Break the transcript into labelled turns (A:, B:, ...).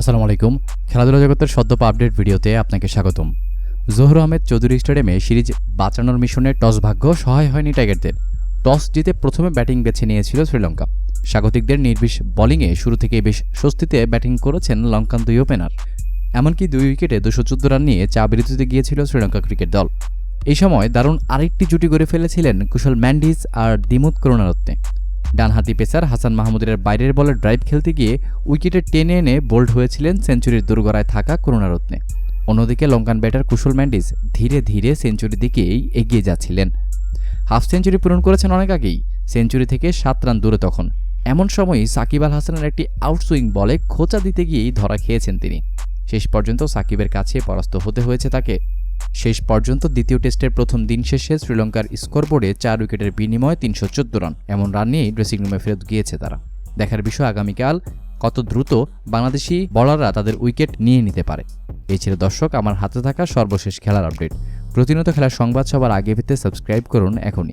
A: আসসালামু আলাইকুম। খেলাধুলা জগতের সদ্যপ আপডেট ভিডিওতে আপনাকে স্বাগতম। জহুর আহমেদ চৌধুরী স্টেডিয়ামে সিরিজ বাঁচানোর মিশনে টস ভাগ্য সহায় হয়নি টাইগারদের। টস জিতে প্রথমে ব্যাটিং বেছে নিয়েছিল শ্রীলঙ্কা। স্বাগতিকদের নির্বিষ বোলিংয়ে শুরু থেকে বেশ স্বস্তিতে ব্যাটিং করেছেন লঙ্কান দুই ওপেনার। এমনকি দুই উইকেটে দুশো চোদ্দ রান নিয়ে চা বিরতিতে গিয়েছিল শ্রীলঙ্কা ক্রিকেট দল। এই সময় দারুণ আরেকটি জুটি গড়ে ফেলেছিলেন কুশল ম্যান্ডিস আর দিমুত করুণারত্নে। ডানহাতি পেসার হাসান মাহমুদের বাইরের বলে ড্রাইভ খেলতে গিয়ে উইকেটে টেনে এনে বোল্ড হয়েছিলেন সেঞ্চুরির দুর্গরায় থাকা করুণারত্নে। অন্যদিকে লঙ্কান ব্যাটার কুশল ম্যান্ডিস ধীরে ধীরে সেঞ্চুরির দিকেই এগিয়ে যাচ্ছিলেন। হাফ সেঞ্চুরি পূরণ করেছেন অনেক আগেই, সেঞ্চুরি থেকে সাত রান দূরে তখন। এমন সময়ই সাকিব আল হাসানের একটি আউটসুইং বলে খোঁচা দিতে গিয়েই ধরা খেয়েছেন তিনি। শেষ পর্যন্ত সাকিবের কাছে পরাস্ত হতে হয়েছে তাকে। শেষ পর্যন্ত দ্বিতীয় টেস্টের প্রথম দিন শেষে শ্রীলঙ্কার স্কোরবোর্ডে চার উইকেটের বিনিময়ে তিনশো চোদ্দ রান। এমন রান নিয়েই ড্রেসিং রুমে ফেরত গিয়েছে তারা। দেখার বিষয় আগামীকাল, কত দ্রুত বাংলাদেশি বলাররা তাদের উইকেট নিয়ে নিতে পারে। এই ছিল দর্শক, আমার হাতে থাকা সর্বশেষ খেলার আপডেট। প্রতিনিয়ত খেলার সংবাদ সবার আগে পেতে সাবস্ক্রাইব করুন এখনই।